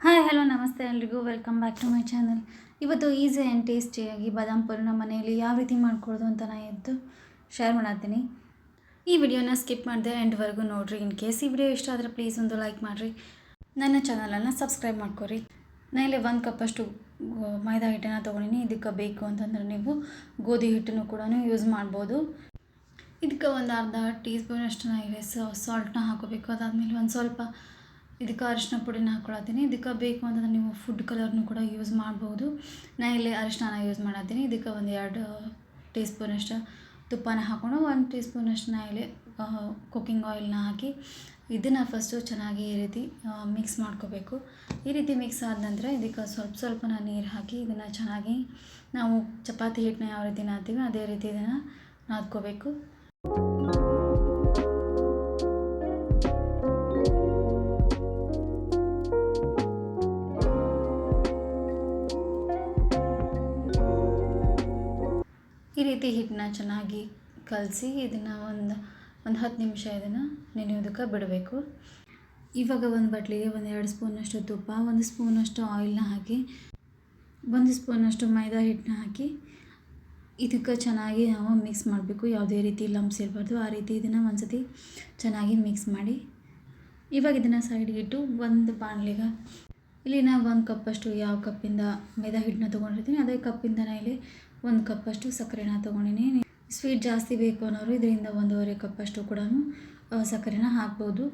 Hi, hello, ನಮಸ್ತೆ ಎಲ್ರಿಗೂ. Welcome back to my channel ಇವತ್ತು ಈಸಿ ಆ್ಯಂಡ್ ಟೇಸ್ಟಿಯಾಗಿ ಬಾದಾಮ್ ಪೂರ್ಣ ಮನೆಯಲ್ಲಿ ಯಾವ ರೀತಿ ಮಾಡ್ಕೊಳ್ಳೋದು ಅಂತ ನಾನು ಎದ್ದು ಶೇರ್ ಮಾಡತ್ತೀನಿ. ಈ ವಿಡಿಯೋನ ಸ್ಕಿಪ್ ಮಾಡಿದೆ ಎಂಡ್ವರೆಗೂ ನೋಡಿರಿ. ಇನ್ ಕೇಸ್ ಈ ವಿಡಿಯೋ ಇಷ್ಟ ಆದರೆ ಪ್ಲೀಸ್ ಒಂದು ಲೈಕ್ ಮಾಡಿರಿ. ನನ್ನ ಚಾನಲನ್ನು ಸಬ್ಸ್ಕ್ರೈಬ್ ಮಾಡ್ಕೊರಿ. ನಾನು ಇಲ್ಲಿ ಒಂದು ಕಪ್ಪಷ್ಟು ಅಷ್ಟು ಮೈದಾ ಹಿಟ್ಟನ್ನು ತೊಗೊಂಡಿನಿ. ಇದಕ್ಕೆ ಬೇಕು ಅಂತಂದ್ರೆ ನೀವು ಗೋಧಿ ಹಿಟ್ಟನ್ನು ಕೂಡ ಯೂಸ್ ಮಾಡ್ಬೋದು. ಇದಕ್ಕೆ ಒಂದು ಅರ್ಧ ಟೀ ಸ್ಪೂನಷ್ಟು ನಾನು ಇಲ್ಲಿ ಸಾಲ್ಟ್ನ ಹಾಕೋಬೇಕು. ಅದಾದಮೇಲೆ ಒಂದು ಸ್ವಲ್ಪ ಇದಕ್ಕೆ ಅರಿಶಿನ ಪುಡಿನ ಹಾಕ್ಕೊಳತ್ತೀನಿ ಇದಕ್ಕೆ ಬೇಕು ಅಂತಂದ್ರೆ ನೀವು ಫುಡ್ ಕಲರ್ನು ಕೂಡ ಯೂಸ್ ಮಾಡ್ಬೋದು. ನಾ ಇಲ್ಲಿ ಅರಿಶಿನ ಯೂಸ್ ಮಾಡತ್ತೀನಿ. ಇದಕ್ಕೆ ಒಂದು ಎರಡು ಟೀ ತುಪ್ಪನ ಹಾಕ್ಕೊಂಡು ಒಂದು ಟೀ ಸ್ಪೂನಷ್ಟು ನಾ ಇಲ್ಲಿ ಕುಕ್ಕಿಂಗ್ ಆಯಿಲ್ನ ಹಾಕಿ ಇದನ್ನು ಫಸ್ಟು ಚೆನ್ನಾಗಿ ಈ ರೀತಿ ಮಿಕ್ಸ್ ಮಾಡ್ಕೋಬೇಕು. ಈ ರೀತಿ ಮಿಕ್ಸ್ ಆದ ನಂತರ ಇದಕ್ಕೆ ಸ್ವಲ್ಪ ಸ್ವಲ್ಪ ನೀರು ಹಾಕಿ ಇದನ್ನು ಚೆನ್ನಾಗಿ ನಾವು ಚಪಾತಿ ಹಿಟ್ಟನ್ನ ಯಾವ ರೀತಿ ನಾದ್ತೀವಿ ಅದೇ ರೀತಿ ಇದನ್ನು ನಾದ್ಕೋಬೇಕು. ಈ ರೀತಿ ಹಿಟ್ಟನ್ನ ಚೆನ್ನಾಗಿ ಕಲಸಿ ಇದನ್ನು ಒಂದು ಒಂದು ಹತ್ತು ನಿಮಿಷ ಇದನ್ನು ನೆನೆಯೋದಕ್ಕೆ ಬಿಡಬೇಕು. ಇವಾಗ ಒಂದು ಬಟ್ಲಿಗೆ ಒಂದು ಎರಡು ಸ್ಪೂನಷ್ಟು ತುಪ್ಪ, ಒಂದು ಸ್ಪೂನಷ್ಟು ಆಯಿಲ್ನ ಹಾಕಿ, ಒಂದು ಸ್ಪೂನಷ್ಟು ಮೈದಾ ಹಿಟ್ಟನ್ನ ಹಾಕಿ ಇದಕ್ಕೆ ಚೆನ್ನಾಗಿ ನಾವು ಮಿಕ್ಸ್ ಮಾಡಬೇಕು. ಯಾವುದೇ ರೀತಿ ಲಂಪ್ಸ್ ಇರಬಾರ್ದು, ಆ ರೀತಿ ಇದನ್ನು ಒಂದ್ಸತಿ ಚೆನ್ನಾಗಿ ಮಿಕ್ಸ್ ಮಾಡಿ. ಇವಾಗ ಇದನ್ನು ಸೈಡ್ಗೆ ಇಟ್ಟು ಒಂದು ಬಾಣಲಿಗೆ ಇಲ್ಲಿ ನಾವು ಒಂದು ಕಪ್ಪಷ್ಟು ಯಾವ ಕಪ್ಪಿಂದ ಮೈದಾ ಹಿಟ್ಟನ್ನ ತೊಗೊಂಡಿರ್ತೀನಿ, ಅದೇ ಕಪ್ಪಿಂದ ಇಲ್ಲಿ ಒಂದು ಕಪ್ಪಷ್ಟು ಸಕ್ಕರೆನ ತೊಗೊಂಡಿನಿ. ಸ್ವೀಟ್ ಜಾಸ್ತಿ ಬೇಕು ಅನ್ನೋರು ಇದರಿಂದ ಒಂದೂವರೆ ಕಪ್ಪಷ್ಟು ಕೂಡ ಸಕ್ಕರೆನ ಹಾಕ್ಬೋದು.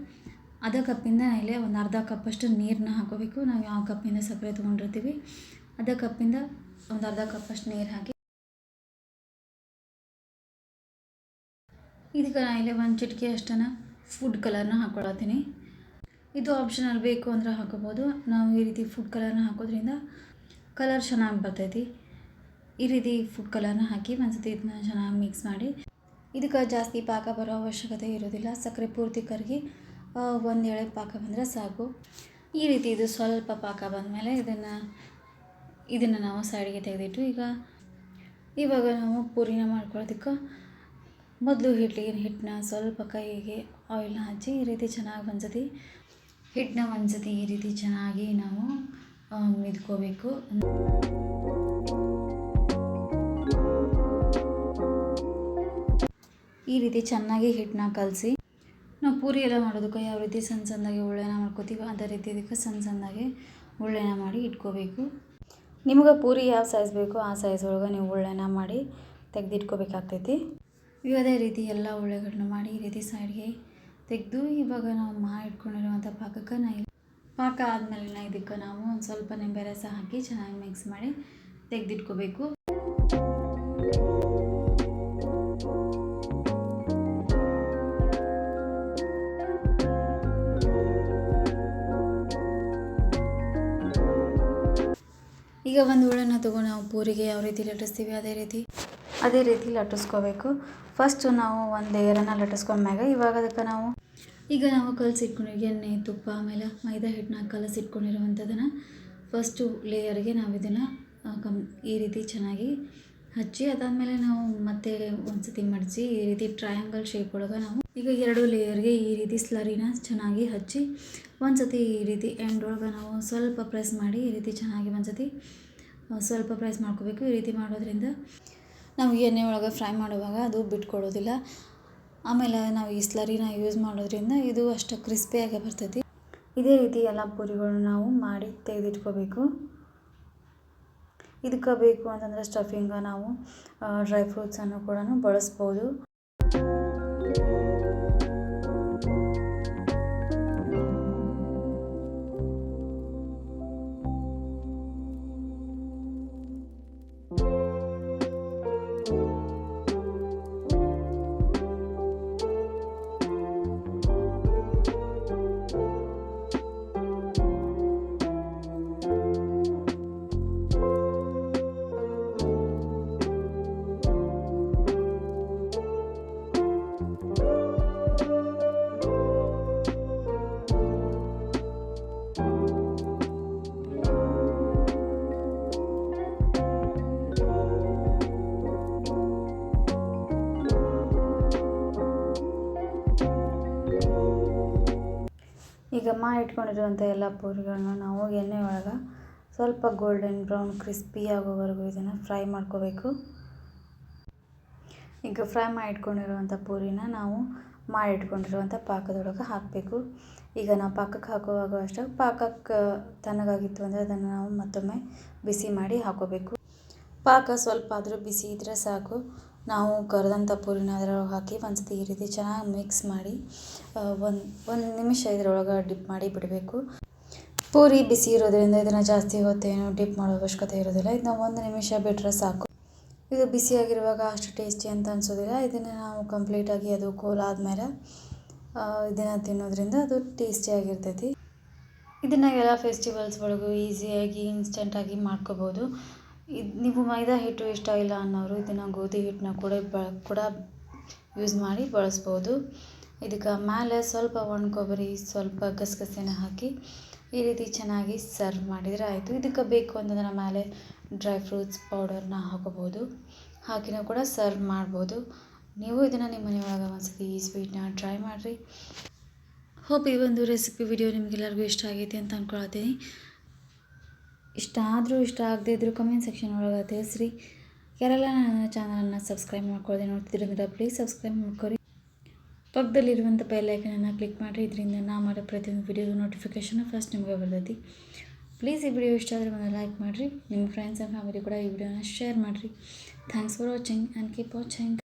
ಅರ್ಧ ಕಪ್ಪಿಂದ ಇಲ್ಲೇ ಒಂದು ಅರ್ಧ ಕಪ್ಪಷ್ಟು ನೀರನ್ನ ಹಾಕೋಬೇಕು. ನಾವು ಯಾವ ಕಪ್ಪಿಂದ ಸಕ್ಕರೆ ತೊಗೊಂಡಿರ್ತೀವಿ ಅರ್ಧ ಕಪ್ಪಿಂದ ಒಂದು ಅರ್ಧ ಕಪ್ಪಷ್ಟು ನೀರು ಹಾಕಿ. ಇದಕ್ಕೆ ನಾನು ಇಲ್ಲೇ ಒಂದು ಚಿಟಿಕೆ ಅಷ್ಟನ್ನು ಫುಡ್ ಕಲರ್ನ ಹಾಕ್ಕೊಳತ್ತೀನಿ ಇದು ಆಪ್ಷನಲ್ ಬೇಕು ಅಂದ್ರೆ ಹಾಕೋಬೋದು. ನಾವು ಈ ರೀತಿ ಫುಡ್ ಕಲರ್ನ ಹಾಕೋದ್ರಿಂದ ಕಲರ್ ಚೆನ್ನಾಗಿ ಬರ್ತೈತಿ. ಈ ರೀತಿ ಫುಡ್ ಕಲರ್ನ ಹಾಕಿ ಒಂದ್ಸತಿ ಇದನ್ನ ಚೆನ್ನಾಗಿ ಮಿಕ್ಸ್ ಮಾಡಿ. ಇದಕ್ಕೆ ಜಾಸ್ತಿ ಪಾಕ ಬರೋ ಅವಶ್ಯಕತೆ ಇರೋದಿಲ್ಲ. ಸಕ್ಕರೆ ಪೂರ್ತಿ ಕರಗಿ ಒಂದು ಎಳೆ ಪಾಕ ಬಂದರೆ ಸಾಕು. ಈ ರೀತಿ ಇದು ಸ್ವಲ್ಪ ಪಾಕ ಬಂದಮೇಲೆ ಇದನ್ನು ಇದನ್ನು ನಾವು ಸೈಡ್ಗೆ ತೆಗೆದಿಟ್ಟು ಈಗ, ಇವಾಗ ನಾವು ಪೂರಿನ ಮಾಡ್ಕೊಳ್ಳೋದಕ್ಕೆ ಮೊದಲು ಹಿಟ್ಟಿಗೆ ಹಿಟ್ಟನ್ನ ಸ್ವಲ್ಪ ಕೈಗೆ ಆಯಿಲ್ನ ಹಚ್ಚಿ ಈ ರೀತಿ ಚೆನ್ನಾಗಿ ಒಂದ್ಸತಿ, ಹಿಟ್ಟನ್ನ ಒಂದ್ಸತಿ ಈ ರೀತಿ ಚೆನ್ನಾಗಿ ನಾವು ಮಿದ್ಕೋಬೇಕು. ಈ ರೀತಿ ಚೆನ್ನಾಗಿ ಹಿಟ್ಟನ್ನ ಕಲಸಿ ನಾವು ಪೂರಿ ಎಲ್ಲ ಮಾಡೋದಕ್ಕೆ ಯಾವ ರೀತಿ ಸಣ್ಣ ಸಣ್ಣದಾಗಿ ಉಳ್ಳೆನ ಮಾಡ್ಕೋತೀವಿ ಅದೇ ರೀತಿ ಇದಕ್ಕೆ ಸಣ್ಣ ಸಣ್ಣದಾಗಿ ಉಳ್ಳೆನ ಮಾಡಿ ಇಟ್ಕೋಬೇಕು. ನಿಮಗೆ ಪೂರಿ ಯಾವ ಸೈಜ್ ಬೇಕೋ ಆ ಸೈಜ್ ಒಳಗೆ ನೀವು ಉಳ್ಳೆನ ಮಾಡಿ ತೆಗೆದಿಟ್ಕೋಬೇಕಾಗ್ತೈತಿ. ಇವು ಅದೇ ರೀತಿ ಎಲ್ಲ ಉಳ್ಳೆಗಳನ್ನ ಮಾಡಿ ಈ ರೀತಿ ಸೈಡ್ಗೆ ತೆಗೆದು ಇವಾಗ ನಾವು ಮಾ ಇಟ್ಕೊಂಡಿರುವಂಥ ಪಾಕಕ್ಕೆ ನಾ ಪಾಕ ಆದಮೇಲೆ ಇದಕ್ಕೆ ನಾವು ಒಂದು ಸ್ವಲ್ಪ ನಿಂಬೆ ರಸ ಹಾಕಿ ಚೆನ್ನಾಗಿ ಮಿಕ್ಸ್ ಮಾಡಿ ತೆಗೆದಿಟ್ಕೋಬೇಕು. ಈಗ ಒಂದು ಉಳ್ಳನ್ನು ತಗೊಂಡು ನಾವು ಪೂರಿಗೆ ಯಾವ ರೀತಿ ಲಟ್ಟಿಸ್ತೀವಿ, ಅದೇ ರೀತಿ. ಅದೇ ರೀತಿ ಲಟ್ಟಿಸ್ಕೋಬೇಕು. ಫಸ್ಟು ನಾವು ಒಂದು ಲೇಯರನ್ನು ಲಟ್ಟಿಸ್ಕೊಂಡ್ಮ್ಯಾಗ ಇವಾಗ ಅದಕ್ಕೆ ನಾವು ಈಗ ನಾವು ಕಲಸಿಟ್ಕೊಂಡಿರೋ ಎಣ್ಣೆ, ತುಪ್ಪ, ಆಮೇಲೆ ಮೈದಾ ಹಿಟ್ಟನ್ನ ಕಲಸಿಟ್ಕೊಂಡಿರುವಂಥದ್ದನ್ನು ಫಸ್ಟು ಲೇಯರ್ಗೆ ನಾವು ಇದನ್ನು ಕಮ್, ಈ ರೀತಿ ಚೆನ್ನಾಗಿ ಹಚ್ಚಿ ಅದಾದಮೇಲೆ ನಾವು ಮತ್ತೆ ಒಂದು ಸತಿ ಮಡಿಸಿ ಈ ರೀತಿ ಟ್ರಯಾಂಗಲ್ ಶೇಪ್ ಒಳಗೆ ನಾವು ಈಗ ಎರಡು ಲೇಯರ್ಗೆ ಈ ರೀತಿ ಸ್ಲರಿನ ಚೆನ್ನಾಗಿ ಹಚ್ಚಿ ಒಂದು ಸತಿ ಈ ರೀತಿ ಎಂಡ್ ಒಳಗೆ ನಾವು ಸ್ವಲ್ಪ ಪ್ರೆಸ್ ಮಾಡಿ ಈ ರೀತಿ ಚೆನ್ನಾಗಿ ಒಂದು ಸತಿ ಸ್ವಲ್ಪ ಪ್ರೆಸ್ ಮಾಡ್ಕೋಬೇಕು. ಈ ರೀತಿ ಮಾಡೋದ್ರಿಂದ ನಾವು ಎಣ್ಣೆ ಒಳಗೆ ಫ್ರೈ ಮಾಡುವಾಗ ಅದು ಬಿಟ್ಕೊಡೋದಿಲ್ಲ. ಆಮೇಲೆ ನಾವು ಈ ಸ್ಲರಿನ ಯೂಸ್ ಮಾಡೋದ್ರಿಂದ ಇದು ಅಷ್ಟು ಕ್ರಿಸ್ಪಿಯಾಗಿ ಬರ್ತೈತಿ. ಇದೇ ರೀತಿ ಎಲ್ಲ ಪೂರಿಗಳು ನಾವು ಮಾಡಿ ತೆಗೆದಿಟ್ಕೋಬೇಕು. ಇದಕ್ಕೆ ಬೇಕು ಅಂತಂದರೆ ಸ್ಟಫಿಂಗ ನಾವು ಡ್ರೈ ಫ್ರೂಟ್ಸನ್ನು ಕೂಡ ಬಳಸ್ಬೋದು. ಮಾಡಿ ಇಟ್ಕೊಂಡಿರುವಂಥ ಎಲ್ಲ ಪೂರಿಗಳನ್ನ ನಾವು ಎಣ್ಣೆ ಒಳಗೆ ಸ್ವಲ್ಪ ಗೋಲ್ಡನ್ ಬ್ರೌನ್ ಕ್ರಿಸ್ಪಿ ಆಗೋವರೆಗೂ ಇದನ್ನು ಫ್ರೈ ಮಾಡ್ಕೋಬೇಕು. ಈಗ ಫ್ರೈ ಮಾಡಿ ಇಟ್ಕೊಂಡಿರುವಂಥ ಪೂರಿನ ನಾವು ಮಾಡಿ ಇಟ್ಕೊಂಡಿರುವಂಥ ಪಾಕದೊಳಗೆ ಹಾಕಬೇಕು. ಈಗ ನಾವು ಪಾಕಕ್ಕೆ ಹಾಕುವಾಗ ಅಷ್ಟೇ ಪಾಕಕ್ಕೆ ತಣ್ಣಗಾಗಿತ್ತು ಅಂದರೆ ಅದನ್ನು ನಾವು ಮತ್ತೊಮ್ಮೆ ಬಿಸಿ ಮಾಡಿ ಹಾಕೋಬೇಕು. ಪಾಕ ಸ್ವಲ್ಪ ಆದರೂ ಬಿಸಿ ಇದ್ದರೆ ಸಾಕು. ನಾವು ಕರೆದಂಥ ಪೂರಿನ ಅದರೊಳಗೆ ಹಾಕಿ ಒಂದ್ಸತಿ ಈ ರೀತಿ ಚೆನ್ನಾಗಿ ಮಿಕ್ಸ್ ಮಾಡಿ ಒಂದು ಒಂದು ನಿಮಿಷ ಇದರೊಳಗೆ ಡಿಪ್ ಮಾಡಿ ಬಿಡಬೇಕು. ಪೂರಿ ಬಿಸಿ ಇರೋದ್ರಿಂದ ಇದನ್ನು ಜಾಸ್ತಿ ಹೊತ್ತೇನು ಡಿಪ್ ಮಾಡೋ ಅವಶ್ಯಕತೆ ಇರೋದಿಲ್ಲ. ಇದನ್ನ ಒಂದು ನಿಮಿಷ ಬಿಟ್ಟರೆ ಸಾಕು. ಇದು ಬಿಸಿಯಾಗಿರುವಾಗ ಅಷ್ಟು ಟೇಸ್ಟಿ ಅಂತ ಅನಿಸೋದಿಲ್ಲ. ಇದನ್ನು ನಾವು ಕಂಪ್ಲೀಟಾಗಿ ಅದು ಕೋಲ್ ಆದಮೇಲೆ ಇದನ್ನು ತಿನ್ನೋದ್ರಿಂದ ಅದು ಟೇಸ್ಟಿಯಾಗಿರ್ತೈತಿ ಇದನ್ನು ಎಲ್ಲ ಫೆಸ್ಟಿವಲ್ಸ್ ಒಳಗೂ ಈಸಿಯಾಗಿ ಇನ್ಸ್ಟೆಂಟಾಗಿ ಮಾಡ್ಕೋಬೋದು. ಇದು ನೀವು ಮೈದಾ ಹಿಟ್ಟು ಇಷ್ಟ ಇಲ್ಲ ಅನ್ನೋರು ಇದನ್ನು ಗೋಧಿ ಹಿಟ್ಟನ್ನ ಕೂಡ ಬ, ಕೂಡ ಯೂಸ್ ಮಾಡಿ ಬಳಸ್ಬೋದು. ಇದಕ್ಕೆ ಮೇಲೆ ಸ್ವಲ್ಪ ಒಣ ಕೊಬ್ಬರಿ, ಸ್ವಲ್ಪ ಗಸಗಸೆನ ಹಾಕಿ ಈ ರೀತಿ ಚೆನ್ನಾಗಿ ಸರ್ವ್ ಮಾಡಿದರೆ ಆಯಿತು. ಇದಕ್ಕೆ ಬೇಕು ಅಂತಂದ್ರೆ ಮೇಲೆ ಡ್ರೈ ಫ್ರೂಟ್ಸ್ ಪೌಡರ್ನ ಹಾಕೋಬೋದು. ಹಾಕಿನೂ ಕೂಡ ಸರ್ವ್ ಮಾಡ್ಬೋದು. ನೀವು ಇದನ್ನು ನಿಮ್ಮ ಮನೆಯೊಳಗೆ ಒಂದ್ಸತಿ ಈ ಸ್ವೀಟ್ನ ಟ್ರೈ ಮಾಡಿರಿ. ಹೋಪ್ ಈ ಒಂದು ರೆಸಿಪಿ ವಿಡಿಯೋ ನಿಮಗೆಲ್ಲರಿಗೂ ಇಷ್ಟ ಆಗೈತೆ ಅಂತ ಅಂದ್ಕೊಳತ್ತೀನಿ ಇಷ್ಟ ಆದರೂ ಇಷ್ಟ ಆಗದೇ ಇದ್ದರೂ ಕಮೆಂಟ್ ಸೆಕ್ಷನ್ ಒಳಗೆ ತಿಳಿಸ್ರಿ. ಯಾರೆಲ್ಲ ನನ್ನ ಚಾನಲನ್ನು ಸಬ್ಸ್ಕ್ರೈಬ್ ಮಾಡ್ಕೊಳ್ಳದೆ ನೋಡ್ತಿದ್ರಂದ್ರೆ ಪ್ಲೀಸ್ ಸಬ್ಸ್ಕ್ರೈಬ್ ಮಾಡ್ಕೊರಿ ಪಕ್ಕದಲ್ಲಿರುವಂಥ ಬೆಲ್ಲೈಕನನ್ನು ಕ್ಲಿಕ್ ಮಾಡಿರಿ. ಇದರಿಂದ ನಾ ಮಾಡೋ ಪ್ರತಿಯೊಂದು ವಿಡಿಯೋದು ನೋಟಿಫಿಕೇಷನ್ ಫಸ್ಟ್ ನಿಮಗೆ ಬರ್ತೈತಿ. ಪ್ಲೀಸ್ ಈ ವಿಡಿಯೋ ಇಷ್ಟ ಆದರೆ ಒಂದು ಲೈಕ್ ಮಾಡಿರಿ. ನಿಮ್ಮ ಫ್ರೆಂಡ್ಸ್ ಆ್ಯಂಡ್ ಫ್ಯಾಮಿಲಿ ಕೂಡ ಈ ವಿಡಿಯೋನ ಶೇರ್ ಮಾಡಿರಿ. Thanks for watching and keep watching